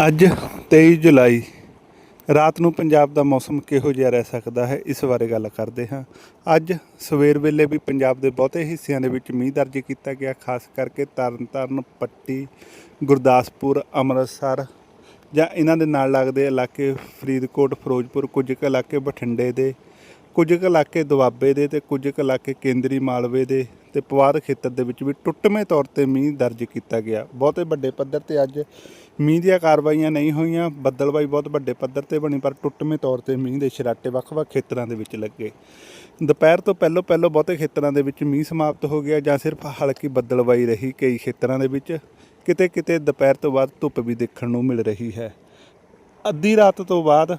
ਅੱਜ 23 ਜੁਲਾਈ, ਰਾਤ ਨੂੰ ਪੰਜਾਬ ਦਾ ਮੌਸਮ ਕਿਹੋ ਜਿਹਾ ਰਹਿ ਸਕਦਾ ਹੈ, ਇਸ ਬਾਰੇ ਗੱਲ ਕਰਦੇ ਹਾਂ। ਅੱਜ ਸਵੇਰ ਵੇਲੇ ਵੀ ਪੰਜਾਬ ਦੇ ਬਹੁਤੇ ਹਿੱਸਿਆਂ ਦੇ ਵਿੱਚ ਮੀਂਹ ਦਰਜ ਕੀਤਾ ਗਿਆ, ਖਾਸ ਕਰਕੇ ਤਰਨਤਾਰਨ, ਪੱਟੀ, ਗੁਰਦਾਸਪੁਰ, ਅੰਮ੍ਰਿਤਸਰ ਜਾਂ ਇਹਨਾਂ ਦੇ ਨਾਲ ਲੱਗਦੇ ਇਲਾਕੇ ਫਰੀਦਕੋਟ, ਫਿਰੋਜ਼ਪੁਰ, ਕੁਝ ਕੁ ਇਲਾਕੇ ਬਠਿੰਡੇ ਦੇ, ਕੁਝ ਕੁ ਇਲਾਕੇ ਦੁਆਬੇ ਦੇ ਤੇ ਕੁਝ ਕੁ ਇਲਾਕੇ ਕੇਂਦਰੀ ਮਾਲਵੇ ਦੇ ਤੇ ਪਵਾਰ ਖੇਤਰ ਦੇ ਵਿੱਚ ਵੀ ਟੁੱਟਵੇਂ ਤੌਰ ਤੇ ਮੀਂਹ ਦਰਜ ਕੀਤਾ ਗਿਆ। ਬਹੁਤੇ ਵੱਡੇ ਪੱਧਰ ਤੇ ਅੱਜ ਮੀਂਹ ਦੀਆਂ ਕਾਰਵਾਈਆਂ ਨਹੀਂ ਹੋਈਆਂ। ਬੱਦਲਬਾਈ ਬਹੁਤ ਵੱਡੇ ਪੱਧਰ ਤੇ ਬਣੀ, ਪਰ ਟੁੱਟਵੇਂ ਤੌਰ ਤੇ ਮੀਂਹ ਦੇ ਛਰਾਟੇ ਵੱਖ-ਵੱਖ ਖੇਤਰਾਂ ਦੇ ਵਿੱਚ ਲੱਗੇ। ਦੁਪਹਿਰ ਤੋਂ ਪਹਿਲਾਂ ਪਹਿਲਾਂ ਬਹੁਤੇ ਖੇਤਰਾਂ ਦੇ ਵਿੱਚ ਮੀਂਹ ਸਮਾਪਤ ਹੋ ਗਿਆ, ਜਾਂ ਸਿਰਫ ਹਲਕੀ ਬੱਦਲਬਾਈ ਰਹੀ ਕਈ ਖੇਤਰਾਂ ਦੇ ਵਿੱਚ। ਕਿਤੇ ਕਿਤੇ ਦੁਪਹਿਰ ਤੋਂ ਬਾਅਦ ਧੁੱਪ ਵੀ ਦੇਖਣ ਨੂੰ ਮਿਲ ਰਹੀ ਹੈ। ਅੱਧੀ ਰਾਤ ਤੋਂ ਬਾਅਦ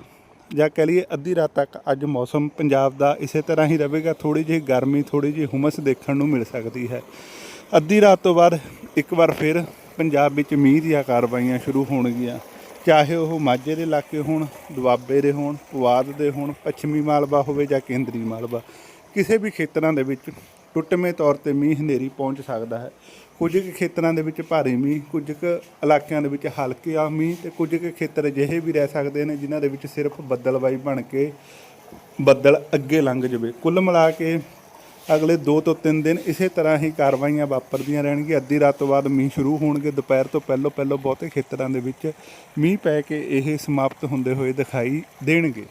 ਜਾਂ ਕਹ ਲਈਏ ਅੱਧੀ ਰਾਤ ਤੱਕ ਅੱਜ ਮੌਸਮ ਪੰਜਾਬ ਦਾ ਇਸੇ ਤਰ੍ਹਾਂ ਹੀ ਰਹੇਗਾ ਥੋੜੀ ਜਿਹੀ ਗਰਮੀ ਥੋੜੀ ਜਿਹੀ ਹੁਮਸ ਦੇਖਣ ਨੂੰ ਮਿਲ ਸਕਦੀ ਹੈ। ਅੱਧੀ ਰਾਤ ਤੋਂ ਬਾਅਦ ਇੱਕ ਵਾਰ ਫਿਰ ਪੰਜਾਬ ਵਿੱਚ ਮੀਂਹ ਦੀਆਂ ਕਾਰਵਾਈਆਂ ਸ਼ੁਰੂ ਹੋਣਗੀਆਂ। ਚਾਹੇ ਉਹ ਮਾਝੇ ਦੇ ਇਲਾਕੇ ਹੋਣ, ਦੁਆਬੇ ਦੇ ਹੋਣ, ਪੁਆਧ ਦੇ ਹੋਣ, ਪੱਛਮੀ ਮਾਲਵਾ ਹੋਵੇ ਜਾਂ ਕੇਂਦਰੀ ਮਾਲਵਾ, ਕਿਸੇ ਵੀ ਖੇਤਰਾਂ ਦੇ ਵਿੱਚ ਟੁੱਟਵੇਂ ਤੌਰ ਤੇ ਮੀਂਹ ਹਨੇਰੀ ਪਹੁੰਚ ਸਕਦਾ ਹੈ। ਕੁਝ ਕੁ ਖੇਤਰਾਂ ਦੇ ਵਿੱਚ ਭਾਰੀ ਮੀਂਹ, ਕੁਝ ਕੁ ਇਲਾਕਿਆਂ ਦੇ ਵਿੱਚ ਹਲਕੇ ਆ ਮੀਂਹ ਤੇ ਕੁਝ ਕੁ ਖੇਤਰ ਅਜਿਹੇ ਵੀ ਰਹਿ ਸਕਦੇ ਨੇ ਜਿਨ੍ਹਾਂ ਦੇ ਵਿੱਚ ਸਿਰਫ ਬੱਦਲਬਾਈ ਬਣ ਕੇ ਬੱਦਲ ਅੱਗੇ ਲੰਘ ਜਾਵੇ। ਕੁੱਲ ਮਿਲਾ ਕੇ ਅਗਲੇ 2 ਤੋਂ 3 ਦਿਨ ਇਸੇ ਤਰ੍ਹਾਂ ਹੀ ਕਾਰਵਾਈਆਂ ਵਾਪਰਦੀਆਂ ਰਹਿਣਗੀਆਂ। ਅੱਧੀ ਰਾਤ ਤੋਂ ਬਾਅਦ ਮੀਂਹ ਸ਼ੁਰੂ ਹੋਣਗੇ। ਦੁਪਹਿਰ ਤੋਂ ਪਹਿਲਾਂ ਪਹਿਲਾਂ ਬਹੁਤੇ ਖੇਤਰਾਂ ਦੇ ਵਿੱਚ ਮੀਂਹ ਪੈ ਕੇ ਇਹ ਸਮਾਪਤ ਹੁੰਦੇ ਹੋਏ ਦਿਖਾਈ ਦੇਣਗੇ।